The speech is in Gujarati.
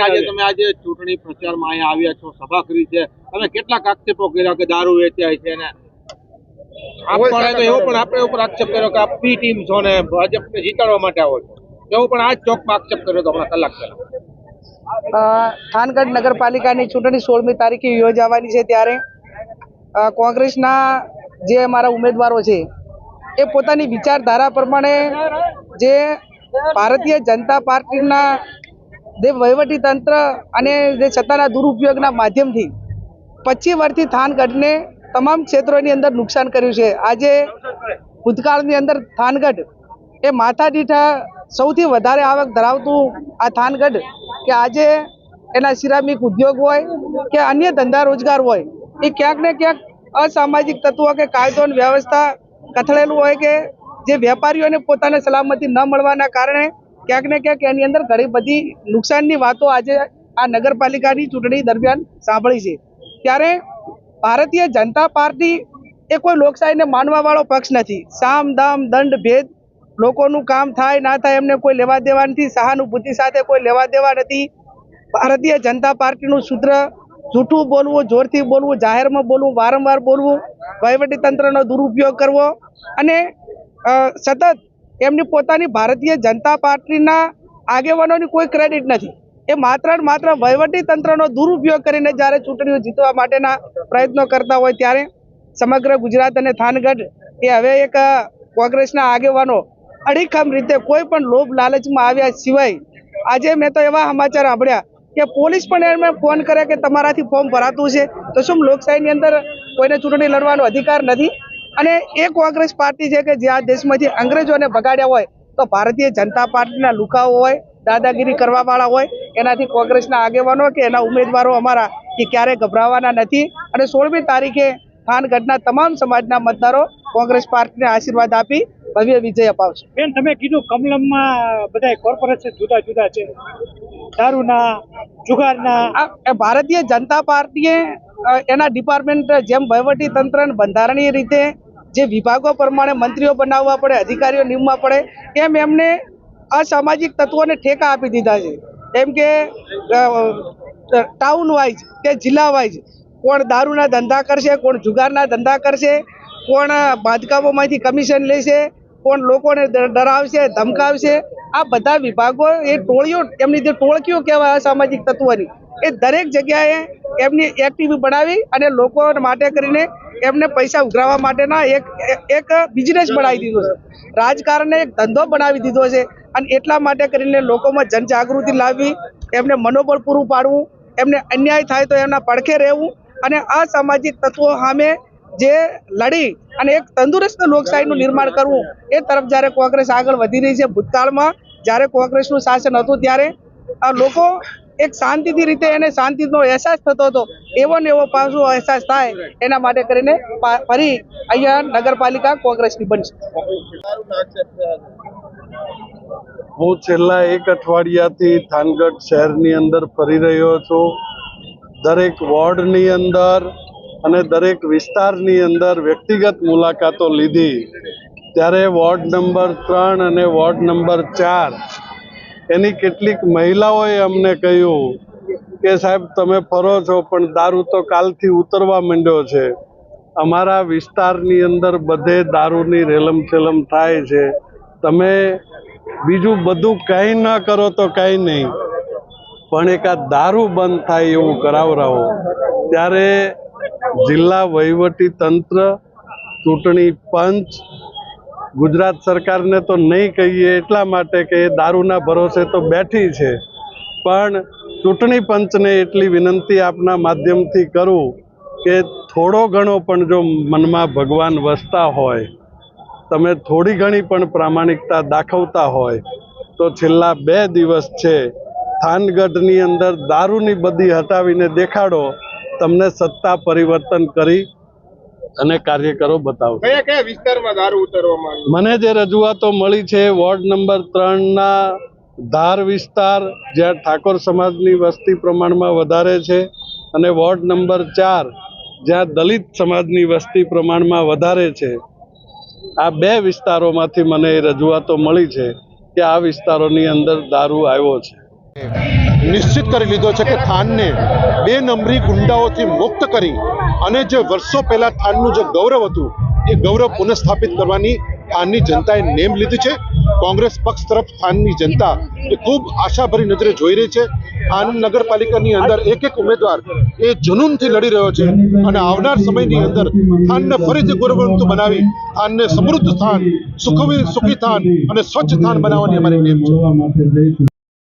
આજે તમે આજે ચૂંટણી પ્રચારમાં અહીંયા આવ્યા છો સભા કરી છે. તમે કેટલાક આક્ષેપો કર્યા કે દારૂ વેચાય છે ને? આપણે તો એવો પણ આપણે ઉપર આક્ષેપ કર્યો કે આપ પી ટીમ છો ને ભાજપને જીતાડવા માટે આવો છો. એવો પણ આ ચોકમાં આક્ષેપ કર્યો હતો હમણાં કલાક પહેલા. થાનગઢ નગરપાલિકાની ચૂંટણી સોળમી તારીખે યોજાવાની છે ત્યારે કોંગ્રેસના જે અમારા ઉમેદવારો છે એ પોતાની વિચારધારા પ્રમાણે જે ભારતીય જનતા પાર્ટીના જે તંત્ર અને જે સત્તાના દુરુપયોગના માધ્યમથી પચીસ વર્ષથી થાનગઢને તમામ ક્ષેત્રોની અંદર નુકસાન કર્યું છે. આજે ભૂતકાળની અંદર થાનગઢ એ માથાદીઠ સૌથી વધારે આવક ધરાવતું આ થાનગઢ કે આજે એના સિરામિક ઉદ્યોગ હોય કે અન્ય ધંધા રોજગાર હોય, એ ક્યાંક ને ક્યાંક અસામાજિક તત્વો કે કાયદો વ્યવસ્થા કથળેલું હોય કે જે વેપારીઓને પોતાને સલામતી ન મળવાના કારણે ક્યાંક ને ક્યાંક એની અંદર ઘણી બધી નુકસાનની વાતો આજે આ નગરપાલિકાની ચૂંટણી દરમિયાન સાંભળી છે. ત્યારે ભારતીય જનતા પાર્ટી એ કોઈ લોકશાહીને માનવા વાળો પક્ષ નથી. સામ, દામ, દંડ, ભેદ લોકોનું કામ થાય, ના થાય એમને કોઈ લેવા દેવા નથી. સહાનુભૂતિ સાથે કોઈ લેવા દેવા નથી. ભારતીય જનતા પાર્ટીનું સૂત્ર જૂઠું બોલવું, જોરથી બોલવું, જાહેરમાં બોલવું, વારંવાર બોલવું વહીવટી તંત્રનો દુરુપયોગ કરવો અને સતત એમની પોતાની ભારતીય જનતા પાર્ટીના આગેવાનોની કોઈ ક્રેડિટ નથી. એ માત્ર ને માત્ર વહીવટી તંત્રનો દુરુપયોગ કરીને જ્યારે ચૂંટણીઓ જીતવા માટેના પ્રયત્નો કરતા હોય ત્યારે સમગ્ર ગુજરાત અને થાનગઢ એ હવે એક કોંગ્રેસના આગેવાનો અડીખમ રીતે કોઈ પણ લોભ લાલચમાં આવ્યા સિવાય આજે મેં તો એવા સમાચાર સાંભળ્યા કે પોલીસ પણ એમને ફોન કરે કે તમારાથી ફોર્મ ભરાતું છે. તો શું લોકશાહીની અંદર કોઈને ચૂંટણી લડવાનો અધિકાર નથી? અને એ કોંગ્રેસ પાર્ટી છે કે જે આ દેશમાંથી અંગ્રેજોને ભગાડ્યા હોય તો ભારતીય જનતા પાર્ટીના લુકાઓ હોય દાદાગીરી કરવાવાળા હોય એનાથી કોંગ્રેસના આગેવાનો કે એના ઉમેદવારો અમારા કે ક્યારેય ગભરાવાના નથી. અને સોળમી તારીખે ખાનગઢના તમામ સમાજના મતદારો કોંગ્રેસ પાર્ટીને આશીર્વાદ આપી ભવ્ય વિજય અપાવશે. બેન તમે કીધું કમલમમાં બધા કોર્પોરેશન જુદા જુદા છે. દારૂના જુગારના. ભારતીય જનતા પાર્ટીએ એના ડિપાર્ટમેન્ટ જેમ વહીવટી તંત્ર બંધારણીય રીતે જે વિભાગો પ્રમાણે મંત્રીઓ બનાવવા પડે, અધિકારીઓ નીમવા પડે, એમ એમને અસામાજિક તત્વોને ઠેકા આપી દીધા છે. એમ કે ટાઉન વાઇઝ કે જિલ્લા વાઇઝ કોણ દારૂના ધંધા કરશે, કોણ જુગારના ધંધા કરશે, કોણ બાંધકામોમાંથી કમિશન લેશે, કોણ લોકોને ડરાવશે, ધમકાવશે, આ બધા વિભાગો એ ટોળીઓ, એમની જે ટોળકીઓ કહેવાય અસામાજિક તત્વોની, એ દરેક જગ્યાએ એમની એક્ટિવ બનાવી અને લોકો માટે કરીને એમને પૈસા ઉઘરાવવા માટેના એક એક બિઝનેસ બનાવી દીધો છે. રાજકારણને એક ધંધો બનાવી દીધો છે. અને એટલા માટે કરીને લોકોમાં જનજાગૃતિ લાવવી એમને મનોબળ પૂરું પાડવું એમને અન્યાય થાય તો એમના પડખે રહેવું અને અસામાજિક તત્વો સામે જે લડી અને એક તંદુરસ્ત લોકશાહીનું નિર્માણ કરવું એ તરફ જ્યારે કોંગ્રેસ આગળ વધી રહી છે ભૂતકાળમાં જ્યારે કોંગ્રેસનું શાસન હતું ત્યારે આ લોકો એક શાંતિથી રીતે એને શાંતિનો અહેસાસ થતો હતો. એવો ને એવો પાછો અહેસાસ થાય એના માટે કરીને ફરી અહીંયા નગરપાલિકા કોંગ્રેસની બનશે. હું છેલ્લા એક અઠવાડિયાથી થાનગઢ શહેરની અંદર ફરી રહ્યો છું. દરેક વોર્ડની અંદર અને દરેક વિસ્તારની અંદર વ્યક્તિગત મુલાકાતો લીધી. ત્યારે વોર્ડ નંબર ત્રણ અને વોર્ડ નંબર ચાર એની કેટલીક મહિલાઓએ અમને કહ્યું કે સાહેબ, તમે ફરો છો, પણ દારૂ તો કાલથી ઉતરવા માંડ્યો છે. અમારા વિસ્તારની અંદર બધે દારૂની રેલમ છેલમ થાય છે. તમે બીજું બધું કંઈ ન કરો તો કંઈ નહીં. પણ એક આ દારૂ બંધ થાય એવું કરાવરાવો ત્યારે જિલ્લા વહીવટી તંત્ર, ચૂંટણી પંચ ગુજરાત સરકારને તો નહીં કહીએ એટલા માટે કે એ દારૂના ભરોસે તો બેઠી છે. પણ ચૂંટણી પંચને એટલી વિનંતી આપના માધ્યમથી કરું કે થોડો ઘણો પણ જો મનમાં ભગવાન વસતા હોય, તમે થોડી ઘણી પણ પ્રામાણિકતા દાખવતા હોય, તો છેલ્લા બે દિવસ છે, થાનગઢની અંદર દારૂની બધી હટાવીને દેખાડો, તમને સત્તા પરિવર્તન કરી અને કાર્યકરો બતાવશે કયા કયા વિસ્તારમાં દારૂ ઉતરવામાં મને જે રજૂઆતો મળી છે વોર્ડ નંબર ત્રણના ધાર વિસ્તાર જ્યાં ઠાકોર સમાજની વસ્તી પ્રમાણમાં વધારે છે અને વોર્ડ નંબર ચાર જ્યાં દલિત સમાજની વસ્તી પ્રમાણમાં વધારે છે. આ બે વિસ્તારોમાંથી મને એ રજૂઆતો મળી છે કે આ વિસ્તારોની અંદર દારૂ આવ્યો છે. નિશ્ચિત કરી લીધો છે કે થાનને બે નંબરી ગુંડાઓથી મુક્ત કરી અને જે વર્ષો પહેલા થાનનું જે ગૌરવ હતું, એ ગૌરવ પુનઃસ્થાપિત કરવાની થાનની જનતાએ નેમ લીધી છે. કોંગ્રેસ પક્ષ તરફ થાનની જનતા એ ખૂબ આશાભરી નજરે જોઈ રહી છે. આનંદ નગરપાલિકાની અંદર એક એક ઉમેદવાર એ જનૂનથી લડી રહ્યો છે અને આવનાર સમયની અંદર થાનને ફરીથી ગૌરવવંતુ બનાવી થાનને સમૃદ્ધ સ્થાન સુખવી સુખી થાન અને સ્વચ્છ થાન બનાવવાની અમારી નેમ છે.